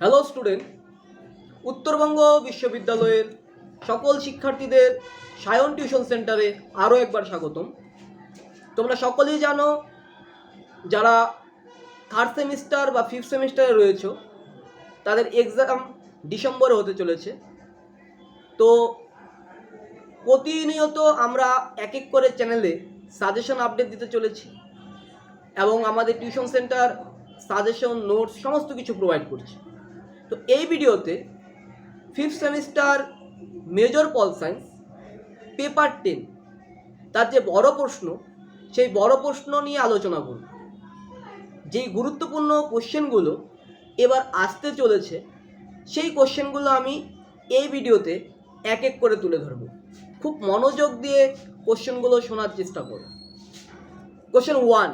Hello student Uttarbanga বিশ্ববিদ্যালয়ের সকল শিক্ষার্থীদের সায়ন টিউশন সেন্টারে আরও একবার স্বাগতম। তোমরা সকলেই জানো, যারা থার্ড সেমিস্টার বা ফিফথ সেমিস্টারে রয়েছো, তাদের এক্সাম ডিসেম্বরে হতে চলেছে। তো প্রতিনিয়ত আমরা এক এক করে চ্যানেলে সাজেশন আপডেট দিতে চলেছি এবং আমাদের টিউশন সেন্টার সাজেশন নোটস সমস্ত কিছু প্রোভাইড করছে। তো এই ভিডিওতে fifth semester major pol science paper ten তার যে বড় প্রশ্ন, সেই বড় প্রশ্ন নিয়ে আলোচনা করব। যেই গুরুত্বপূর্ণ কোশ্চেনগুলো এবার আসতে চলেছে, সেই কোশ্চেনগুলো আমি এই ভিডিওতে এক এক করে তুলে ধরব। খুব মনোযোগ দিয়ে কোশ্চেনগুলো শোনার চেষ্টা করো কোশ্চেন ওয়ান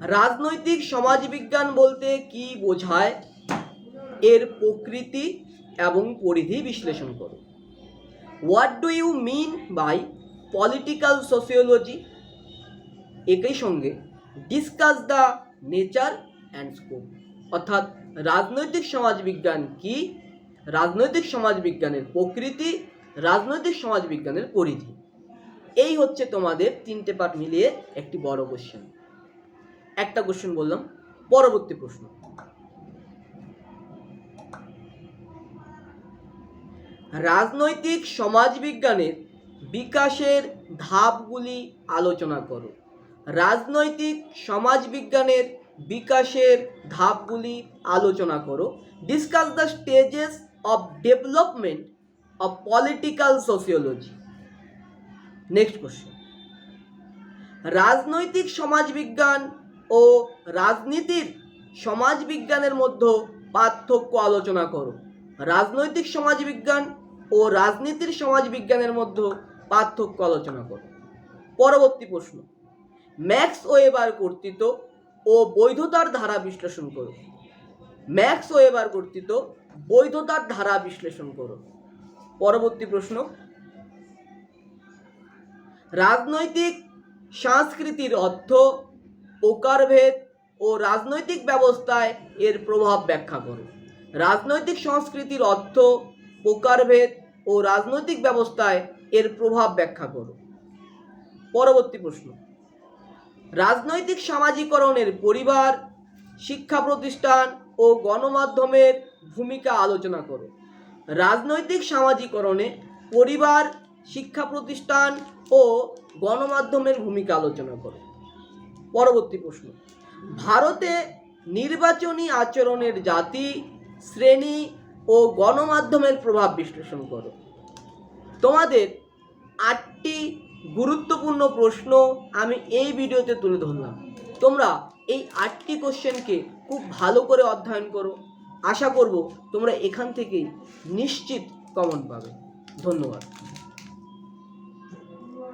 রাজনৈতিক সমাজবিজ্ঞান বলতে কি বোঝায়? এর প্রকৃতি এবং পরিধি বিশ্লেষণ করো। What do you mean by political sociology একই সঙ্গে discuss the nature and scope অর্থাৎ রাজনৈতিক সমাজবিজ্ঞান কি? রাজনৈতিক সমাজবিজ্ঞানের প্রকৃতি, রাজনৈতিক সমাজবিজ্ঞানের পরিধি। এই হচ্ছে তোমাদের তিনটে পার্ট মিলিয়ে একটি বড় কোশ্চেন একটা কোশ্চেন বললাম, পরবর্তী প্রশ্ন। রাজনৈতিক সমাজবিজ্ঞানের বিকাশের ধাপগুলি আলোচনা করো। রাজনৈতিক সমাজবিজ্ঞানের বিকাশের ধাপগুলি আলোচনা করো। Discuss the stages of development of political sociology next question রাজনৈতিক সমাজবিজ্ঞান ও রাজনীতির সমাজবিজ্ঞানের মধ্যে পার্থক্য আলোচনা করো। রাজনৈতিক সমাজবিজ্ঞান ও রাজনীতির সমাজবিজ্ঞানের মধ্যে পার্থক্য আলোচনা করো। পরবর্তী প্রশ্ন। ম্যাক্স ওয়েবার কর্তৃত ও বৈধতার ধারা বিশ্লেষণ করো। ম্যাক্স ওয়েবার কর্তৃত বৈধতার ধারা বিশ্লেষণ করো। পরবর্তী প্রশ্ন। রাজনৈতিক সংস্কৃতির অর্থ প্রকারভেদ ও রাজনৈতিক ব্যবস্থায় এর প্রভাব ব্যাখ্যা করো। রাজনৈতিক সংস্কৃতির অর্থ, প্রকারভেদ ও রাজনৈতিক ব্যবস্থায় এর প্রভাব ব্যাখ্যা করো। পরবর্তী প্রশ্ন। রাজনৈতিক সামাজিকরণের পরিবার, শিক্ষা প্রতিষ্ঠান ও গণমাধ্যমের ভূমিকা আলোচনা করো। রাজনৈতিক সামাজিকরণে পরিবার, শিক্ষা প্রতিষ্ঠান ও গণমাধ্যমের ভূমিকা আলোচনা করো। পরবর্তী প্রশ্ন। ভারতে নির্বাচনী আচরণের জাতি, শ্রেণি ও গণমাধ্যমের প্রভাব বিশ্লেষণ করো। তোমাদের আটটি গুরুত্বপূর্ণ প্রশ্ন আমি এই ভিডিওতে তুলে ধরলাম। তোমরা এই আটটি কোশ্চেনকে খুব ভালো করে অধ্যয়ন করো। আশা করব তোমরা এখান থেকেই নিশ্চিত কমন পাবে। ধন্যবাদ।